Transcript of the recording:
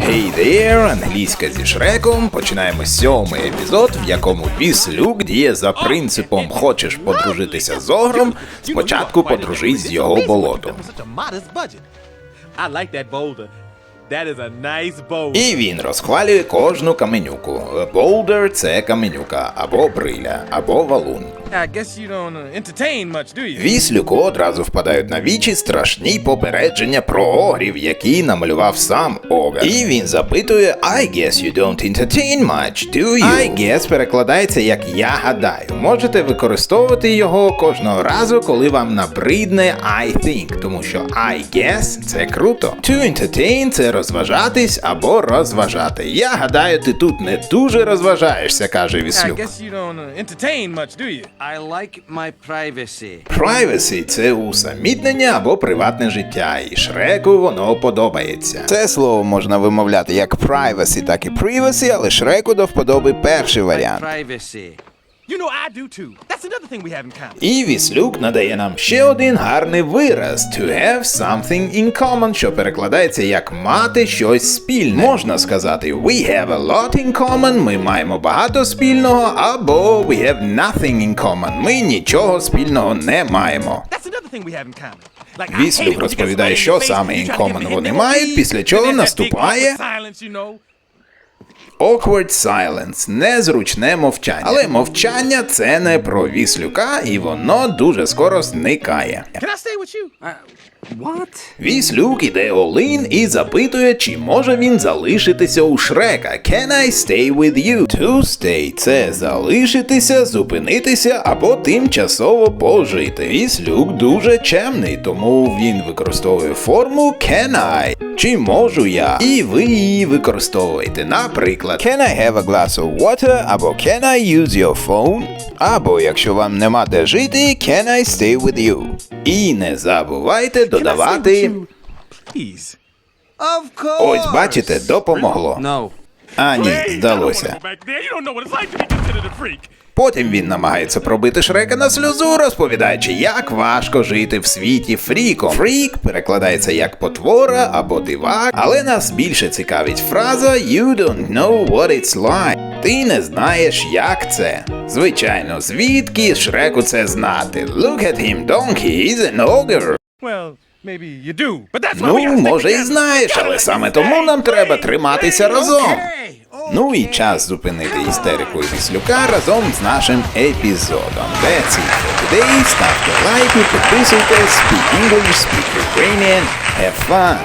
Hey there, англійська зі Шреком. Починаємо сьомий епізод, в якому Віслюк діє за принципом хочеш подружитися з огром, спочатку подружись з його болотом. That is a nice boulder. І він розхвалює кожну каменюку. Болдер це каменюка, або бриля, або валун. I guess you don't uh, entertain much, do you? Віслюку одразу впадають на вічі страшні попередження про огрів, які намалював сам Огар. І він запитує I guess you don't entertain much, do you? I guess перекладається як я гадаю. Можете використовувати його кожного разу, коли вам набридне I think, тому що I guess це круто. To entertain це розважатись або розважати. Я гадаю, ти тут не дуже розважаєшся, каже Віслюк. Privacy – це усамітнення або приватне життя, і Шреку воно подобається. Це слово можна вимовляти як privacy, так і privacy, але Шреку до вподоби перший варіант. Privacy. You know I do too. That's another thing we have in common. І Віслюк надає нам ще один гарний вираз to have something in common, що перекладається як мати щось спільне. Можна сказати we have a lot in common, ми маємо багато спільного, або we have nothing in common, ми нічого спільного не маємо. That's another thing we have in common. Like, I hate it Віслюк розповідає, що саме me вони мають, після чого наступає awkward silence, незручне мовчання. Але мовчання це не про віслюка, і воно дуже скоро зникає. Can I stay with you? Uh, what? Віслюк іде Олин і запитує, чи може він залишитися у Шрека. Can I stay with you? To stay – це залишитися, зупинитися або тимчасово пожити. Віслюк дуже чемний, тому він використовує форму can I. Чи можу я? І ви її використовуєте. Наприклад, Can I have a glass of water? або Can I use your phone? Або якщо вам нема де жити, Can I stay with you? І не забувайте додавати. Please. Of course. Ось бачите, допомогло. No. А ні, Please, I don't здалося. Потім він намагається пробити Шрека на сльозу, розповідаючи, як важко жити в світі фріком. Фрік перекладається як потвора або дивак, але нас більше цікавить фраза You don't know what it's like. Ти не знаєш, як це. Звичайно, звідки Шреку це знати? Look at him, donkey, he's an ogre. Well, Ну, може, і знаєш, але саме тому нам треба триматися разом. Ну і час зупинити істерику Віслюка разом з нашим епізодом. It for today. Ставте лайки, підписуйтесь, speak English, speak Ukrainian, have fun!